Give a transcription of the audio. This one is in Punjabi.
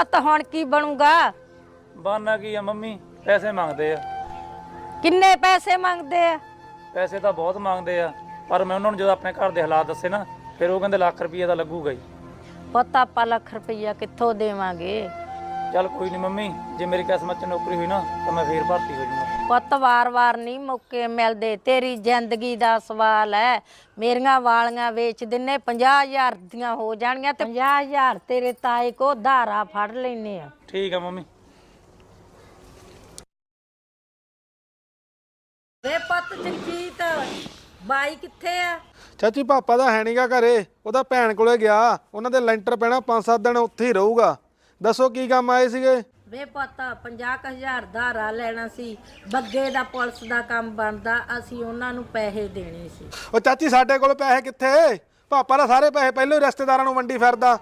ਪੁੱਤ ਹੁਣ ਕੀ ਬਣੂਗਾ? ਬਾਨਾ ਕੀ ਆ ਮੰਮੀ? ਪੈਸੇ ਮੰਗਦੇ ਆ। ਕਿੰਨੇ ਪੈਸੇ ਮੰਗਦੇ ਆ? ਪੈਸੇ ਤਾਂ ਬਹੁਤ ਮੰਗਦੇ ਆ ਪਰ ਮੈਂ ਉਹਨਾਂ ਨੂੰ ਜਦੋਂ ਆਪਣੇ ਘਰ ਦੇ ਹਾਲਾਤ ਦੱਸੇ ਨਾ ਫਿਰ ਉਹ ਕਹਿੰਦੇ ਲੱਖ ਰੁਪਏ ਦਾ ਲੱਗੂਗਾ ਹੀ। ਪੁੱਤ ਆਪਾਂ ਲੱਖ ਰੁਪਈਆ ਕਿੱਥੋਂ ਦੇਵਾਂਗੇ? ਚੱਲ ਕੋਈ ਨਹੀਂ ਮੰਮੀ ਜੇ ਮੇਰੀ ਕਿਸਮਤ 'ਚ ਨੌਕਰੀ ਹੋਈ ਨਾ ਤਾਂ ਮੈਂ ਫੇਰ ਭਰਤੀ ਹੋ ਜਾਊਂਗਾ। ਪੁੱਤ ਵਾਰ-ਵਾਰ ਨਹੀਂ ਮੌਕੇ ਮਿਲਦੇ ਤੇਰੀ ਜ਼ਿੰਦਗੀ ਦਾ ਸਵਾਲ ਹੈ। ਮੇਰੀਆਂ ਵਾਲੀਆਂ ਵੇਚ ਦਿੰਨੇ 50000 ਦੀਆਂ ਹੋ ਜਾਣਗੀਆਂ ਤੇ 50000 ਤੇਰੇ ਤਾਏ ਕੋ ਧਾਰਾ ਫੜ ਲੈਨੇ ਆ। ਠੀਕ ਆ ਮੰਮੀ। ਵੇ ਪੁੱਤ ਜਗਜੀਤ ਬਾਈ ਕਿੱਥੇ ਆ? ਚਾਚੀ ਪਾਪਾ ਦਾ ਹੈ ਨਹੀਂਗਾ ਘਰੇ। ਉਹਦਾ ਭੈਣ ਕੋਲੇ ਗਿਆ। ਉਹਨਾਂ ਦੇ ਲੈਂਟਰ ਪੈਣਾ 5-7 ਦਿਨ ਉੱਥੇ ਹੀ ਰਹੂਗਾ। ਦੱਸੋ ਕੀ ਕੰਮ ਆਏ ਸੀਗੇ? ਵੇ ਪੁੱਤ 50000 ਧਾਰਾ ਲੈਣਾ ਸੀ। ਬੱਗੇ ਦਾ ਪੁਲਿਸ ਦਾ ਕੰਮ ਬਣਦਾ ਅਸੀਂ ਉਹਨਾਂ ਨੂੰ ਪੈਸੇ ਦੇਣੇ ਸੀ। ਉਹ ਚਾਚੀ ਸਾਡੇ ਕੋਲ ਪੈਸੇ ਕਿੱਥੇ? ਪਾਪਾ ਦਾ ਸਾਰੇ ਪੈਸੇ ਪਹਿਲਾਂ ਹੀ ਰਿਸ਼ਤੇਦਾਰਾਂ ਨੂੰ ਵੰਡੀ ਫਿਰਦਾ।